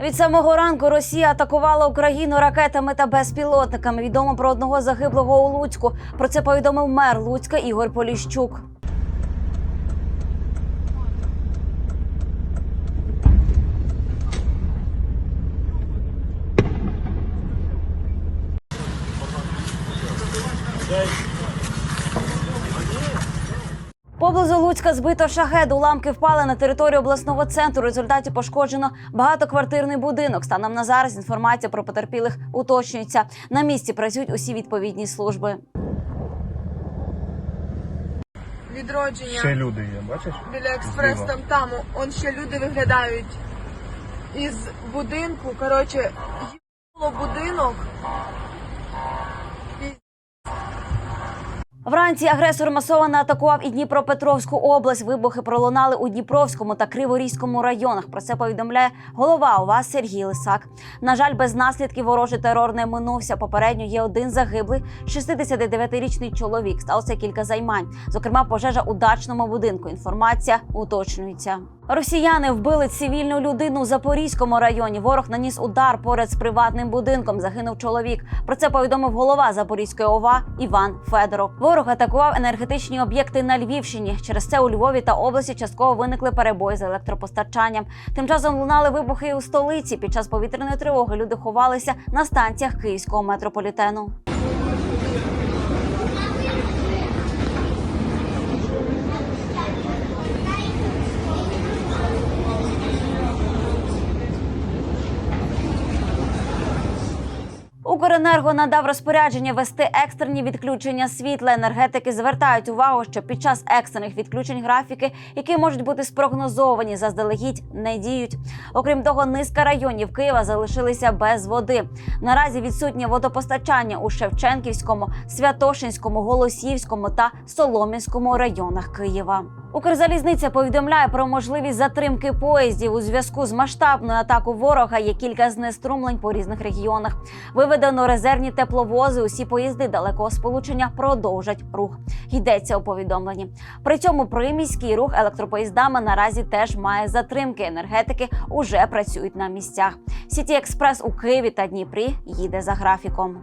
Від самого ранку Росія атакувала Україну ракетами та безпілотниками. Відомо про одного загиблого у Луцьку. Про це повідомив мер Луцька Ігор Поліщук. Поблизу Луцька збито шахед. Уламки впали на територію обласного центру. В результаті пошкоджено багатоквартирний будинок. Станом на зараз інформація про потерпілих уточнюється. На місці працюють усі відповідні служби. відродження Ще люди є, бачиш? біля експрес там там. Он ще люди виглядають із будинку. Коротше, їбало будинок. Вранці агресор масово атакував і Дніпропетровську область. Вибухи пролунали у Дніпровському та Криворізькому районах. Про це повідомляє голова ОВА Сергій Лисак. На жаль, без наслідків ворожий терор не минувся. Попередньо є один загиблий 69-річний чоловік. Сталося кілька займань. Зокрема, пожежа у дачному будинку. Інформація уточнюється. Росіяни вбили цивільну людину у Запорізькому районі. Ворог наніс удар поряд з приватним будинком. Загинув чоловік. Про це повідомив голова Запорізької ОВА Іван Федоров. Ворог атакував енергетичні об'єкти на Львівщині. Через це у Львові та області частково виникли перебої з електропостачанням. Тим часом лунали вибухи у столиці. Під час повітряної тривоги люди ховалися на станціях київського метрополітену. Укренерго надав розпорядження вести екстрені відключення світла. Енергетики звертають увагу, що під час екстрених відключень графіки, які можуть бути спрогнозовані заздалегідь, не діють. Окрім того, низка районів Києва залишилися без води. Наразі відсутнє водопостачання у Шевченківському, Святошинському, Голосіївському та Солом'янському районах Києва. Укрзалізниця повідомляє про можливість затримки поїздів у зв'язку з масштабною атакою ворога. Є кілька знеструмлень по різних регіонах. Виведено резервні тепловози. Усі поїзди далекого сполучення продовжать рух. Йдеться у повідомленні. При цьому приміський рух електропоїздами наразі теж має затримки. Енергетики уже працюють на місцях. Сіті експрес у Києві та Дніпрі їде за графіком.